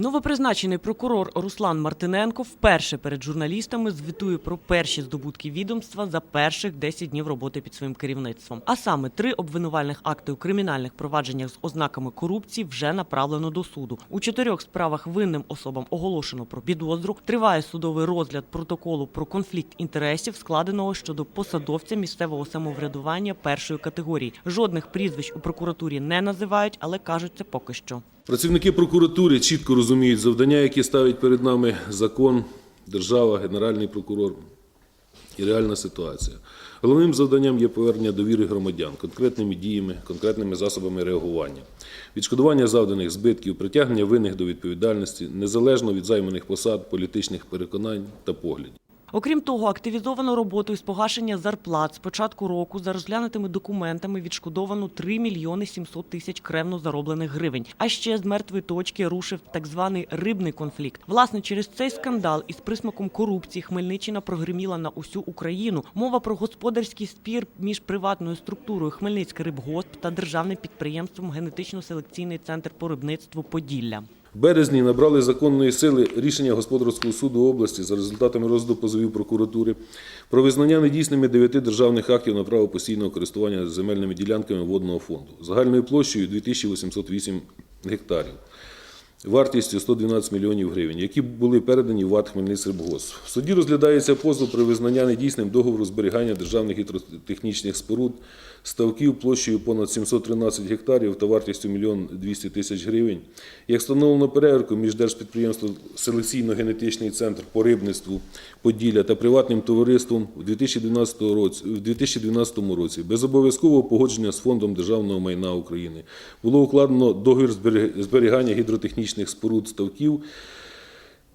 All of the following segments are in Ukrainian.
Новопризначений прокурор Руслан Мартиненко вперше перед журналістами звітує про перші здобутки відомства за перших 10 днів роботи під своїм керівництвом. А саме три обвинувальних акти у кримінальних провадженнях з ознаками корупції вже направлено до суду. У чотирьох справах винним особам оголошено про підозру. Триває судовий розгляд протоколу про конфлікт інтересів, складеного щодо посадовця місцевого самоврядування першої категорії. Жодних прізвищ у прокуратурі не називають, але кажуть це поки що. Працівники прокуратури чітко розуміють завдання, які ставить перед нами закон, держава, генеральний прокурор і реальна ситуація. Головним завданням є повернення довіри громадян конкретними діями, конкретними засобами реагування, відшкодування завданих збитків, притягнення винних до відповідальності, незалежно від займаних посад, політичних переконань та поглядів. Окрім того, активізовано роботу із погашення зарплат з початку року за розглянутими документами відшкодовано 3 мільйони 700 тисяч кревно зароблених гривень. А ще з мертвої точки рушив так званий рибний конфлікт. Власне, через цей скандал із присмаком корупції Хмельниччина прогриміла на усю Україну. Мова про господарський спір між приватною структурою Хмельницький рибгосп та державним підприємством Генетично-селекційний центр по рибництву Поділля. Березні набрали законної сили рішення Господарського суду області за результатами розгляду позовів прокуратури про визнання недійсними дев'яти державних актів на право постійного користування земельними ділянками водного фонду загальною площею 2808 гектарів. Вартістю 112 мільйонів гривень, які були передані в ВАТ Хмельницькрибгосп. В суді розглядається позов про визнання недійсним договору зберігання державних гідротехнічних споруд ставків площею понад 713 гектарів та вартістю 1 мільйон 200 тисяч гривень. Як встановлено перевірку між Держпідприємством Селекційно-генетичний центр по рибництву Поділля та приватним товариством у 2012 році, в 2012 році без обов'язкового погодження з Фондом державного майна України було укладено договір зберігання гідротехнічних споруд ставків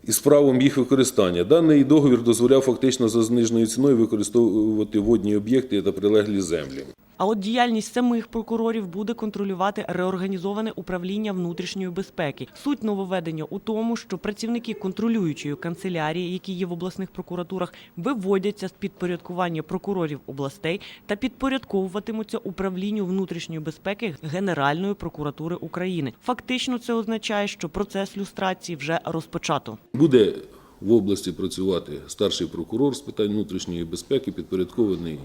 із правом їх використання. Даний договір дозволяв фактично за зниженою ціною використовувати водні об'єкти та прилеглі землі. А от діяльність самих прокурорів буде контролювати реорганізоване управління внутрішньої безпеки. Суть нововведення у тому, що працівники контролюючої канцелярії, які є в обласних прокуратурах, виводяться з підпорядкування прокурорів областей та підпорядковуватимуться управлінню внутрішньої безпеки Генеральної прокуратури України. Фактично, це означає, що процес люстрації вже розпочато. Буде в області працювати старший прокурор з питань внутрішньої безпеки, підпорядкований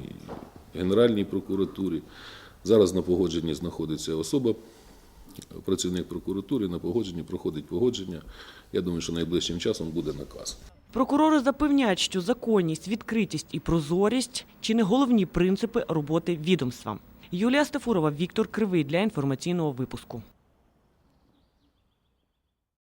Генеральній прокуратурі. Зараз на погодженні знаходиться особа, працівник прокуратури, на погодженні проходить погодження. Я думаю, що найближчим часом буде наказ. Прокурори запевняють, що законність, відкритість і прозорість чи не головні принципи роботи відомства. Юлія Стефурова, Віктор Кривий для інформаційного випуску.